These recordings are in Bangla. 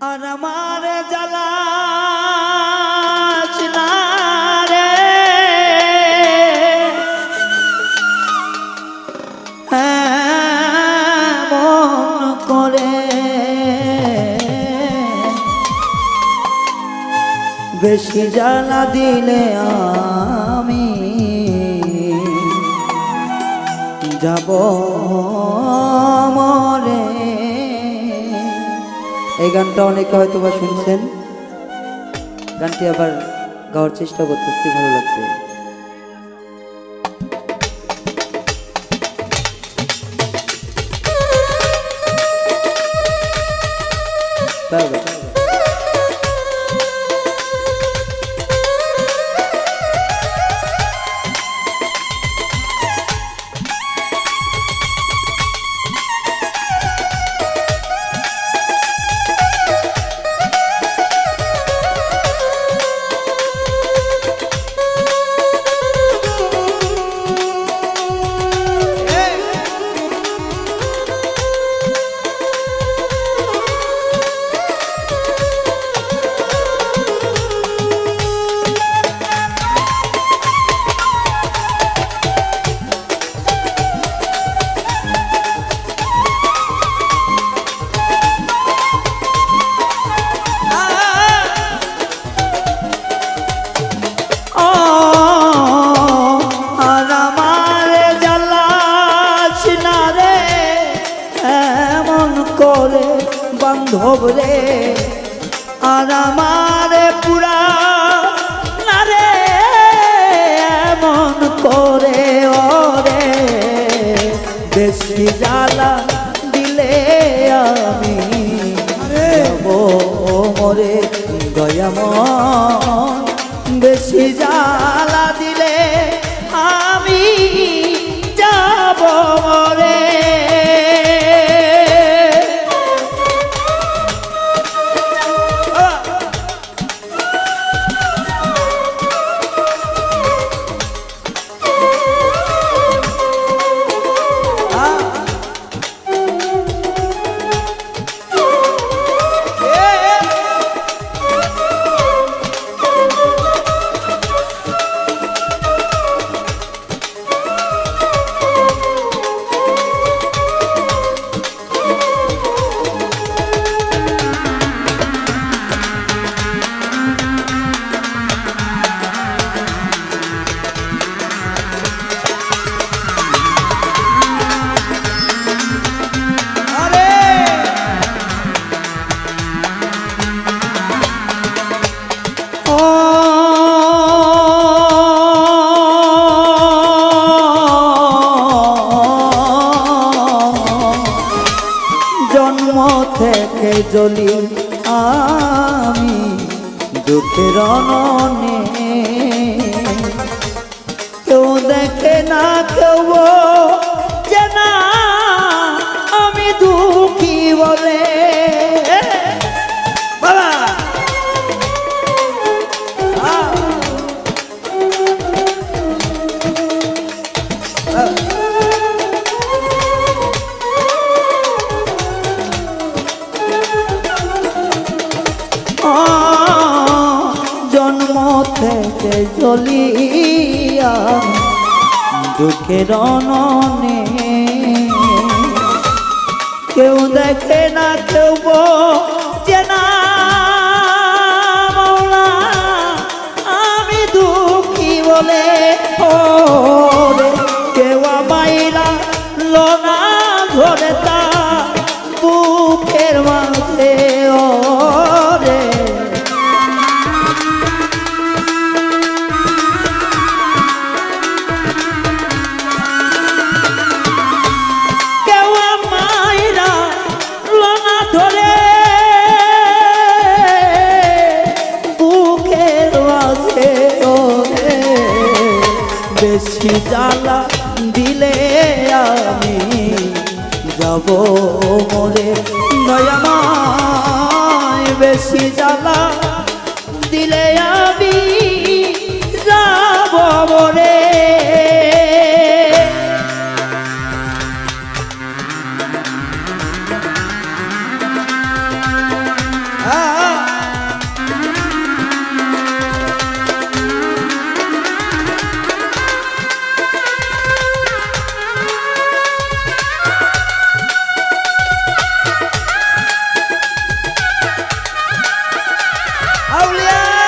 আর আমার জ্বালা বেশি জ্বালা দিলে আমি যাব এই গানটা অনেকে হয়তো বা শুনছেন। গানটি আবার গাওয়ার চেষ্টা করতেছি ভালো লাগছে। বাবা রে আর আমার পুরা না রে এমন করে ওরে। বেশি জ্বালা দিলে আমি মরে দয়াময়। বেশি জ্বালা কেউ যে আমি দুঃখী বলে বাবা! জন্ম থেকে জ্বলিয়া দুঃখের অননে। কেউ দেখে না কেউ চেনা আমি দুঃখী বলে ওরে বেশি জ্বালা দিলে আমি যাব মরে নয়ামায় বেশি জ্বালা Aulia!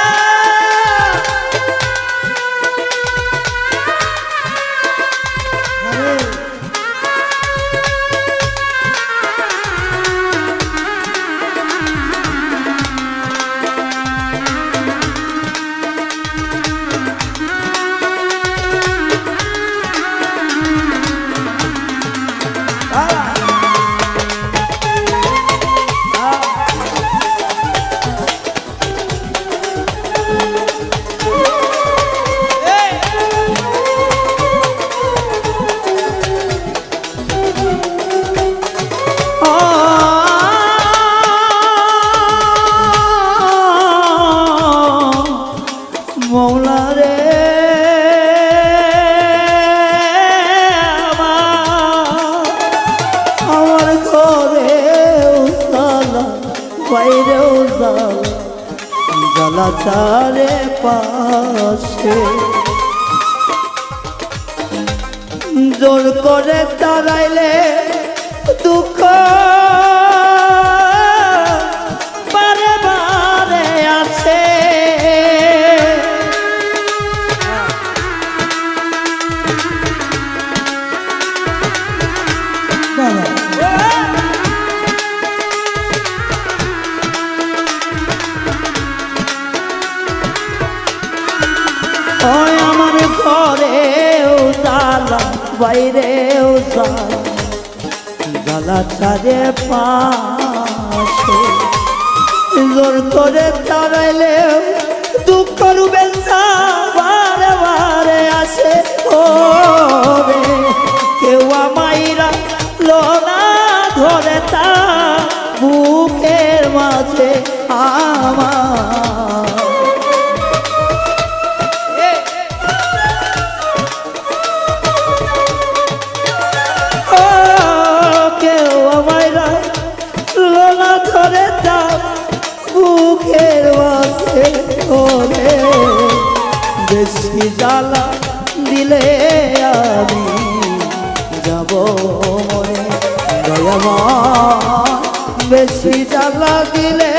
চারে পাশে। জোর করে দাঁড়াইলে দুঃখ আমার ঘরেও জ্বালা, বাইরেও জ্বালা। জ্বালা চারে পাশে। জোর করে দাঁড়াইলেও দুঃখ রুবেন বারে বারে আসে। ও রে কেউ আমাইরা বেশি জ্বালা দিলে আমি যাব মনে দয়ামা বেশি জ্বালা দিলে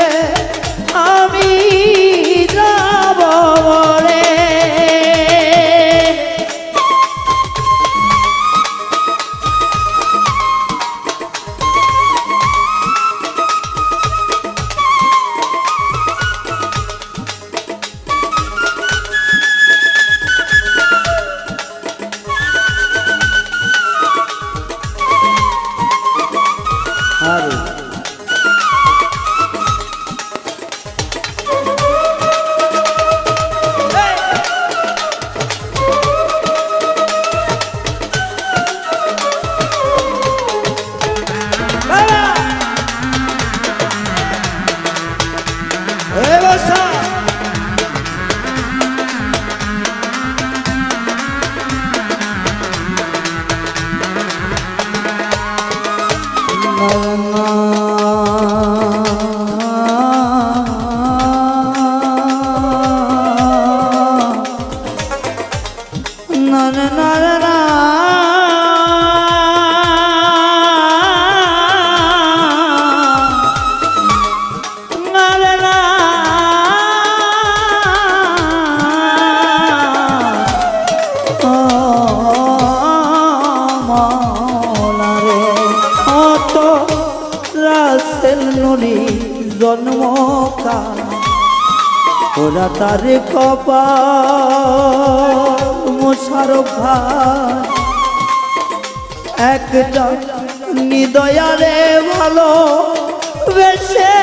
ওরা তার কপা মোশার ভাই একটা নিদয়ারে ভালো বেশে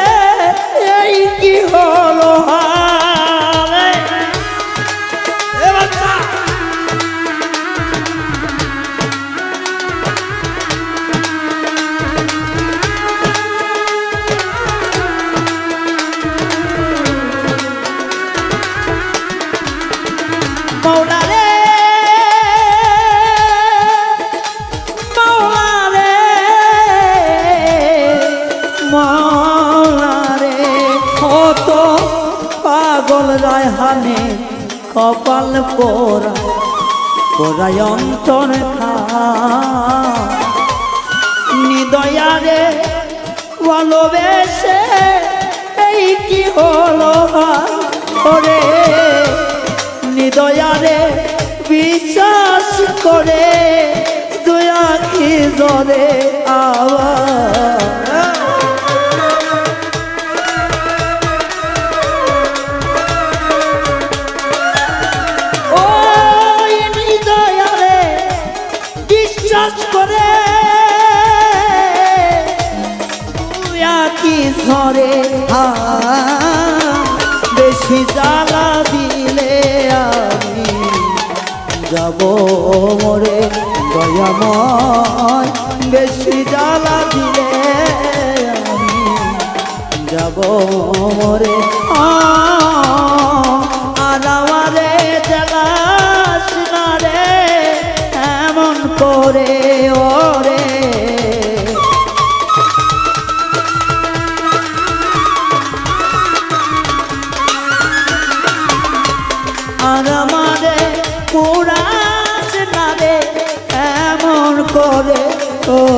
এই কি হলো কপাল পোড়া পোড়ায় অন্তর নিদয়ারে ভালোবেসে এই কি হলো ওরে তিনি দয়ারে বিশ্বাস করে দয়া কি জরে আওয়া ঘরে হা যাব মরে দয়াময় বেশি জ্বালা দিলে যাব মরে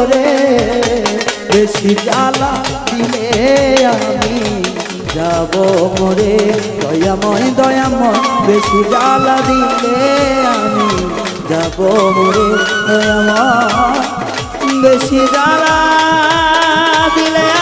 রে বেশি জ্বালা দিলে আমি যাব মরে। দয়াময় দয়াময়, বেশি জ্বালা দিলে আমি যাব মরে। দয়াময়, বেশি জ্বালা দিলে